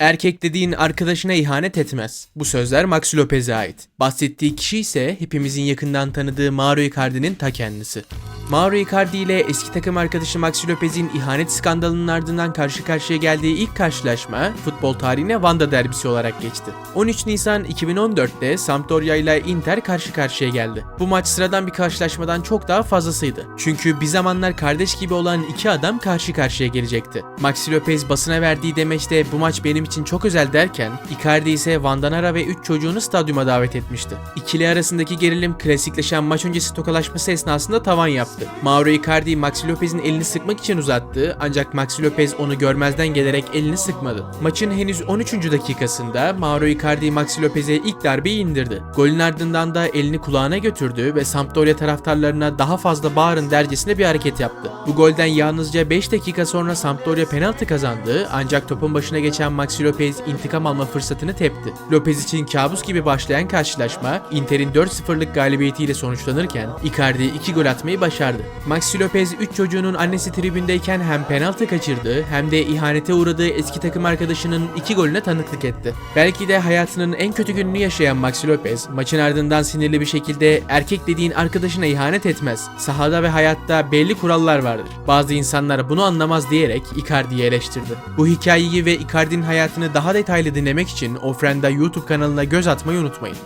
Erkek dediğin arkadaşına ihanet etmez. Bu sözler Maxi Lopez'e ait. Bahsettiği kişi ise hepimizin yakından tanıdığı Mauro Icardi'nin ta kendisi. Mauro Icardi ile eski takım arkadaşı Maxi Lopez'in ihanet skandalının ardından karşı karşıya geldiği ilk karşılaşma futbol tarihine Vanda derbisi olarak geçti. 13 Nisan 2014'te Sampdoria ile Inter karşı karşıya geldi. Bu maç sıradan bir karşılaşmadan çok daha fazlasıydı. Çünkü bir zamanlar kardeş gibi olan iki adam karşı karşıya gelecekti. Maxi Lopez basına verdiği demeçte bu maç benim için çok özel derken Icardi ise Vandanara ve 3 çocuğunu stadyuma davet etmişti. İkili arasındaki gerilim klasikleşen maç öncesi tokalaşması esnasında tavan yaptı. Mauro Icardi Maxi Lopez'in elini sıkmak için uzattı ancak Maxi Lopez onu görmezden gelerek elini sıkmadı. Maçın henüz 13. dakikasında Mauro Icardi Maxi Lopez'e ilk darbeyi indirdi. Golün ardından da elini kulağına götürdü ve Sampdoria taraftarlarına daha fazla bağırın dercesine bir hareket yaptı. Bu golden yalnızca 5 dakika sonra Sampdoria penaltı kazandı ancak topun başına geçen Maxi Lopez intikam alma fırsatını tepti. Lopez için kabus gibi başlayan karşılaşma Inter'in 4-0'lık galibiyetiyle sonuçlanırken Icardi 2 gol atmayı başardı. Maxi Lopez 3 çocuğunun annesi tribündeyken hem penaltı kaçırdı hem de ihanete uğradığı eski takım arkadaşının 2 golüne tanıklık etti. Belki de hayatının en kötü gününü yaşayan Maxi Lopez maçın ardından sinirli bir şekilde erkek dediğin arkadaşına ihanet etmez. Sahada ve hayatta belli kurallar vardır. Bazı insanlar bunu anlamaz diyerek Icardi'yi eleştirdi. Bu hikayeyi ve Icardi'nin hayatını daha detaylı dinlemek için Ofrenda YouTube kanalına göz atmayı unutmayın.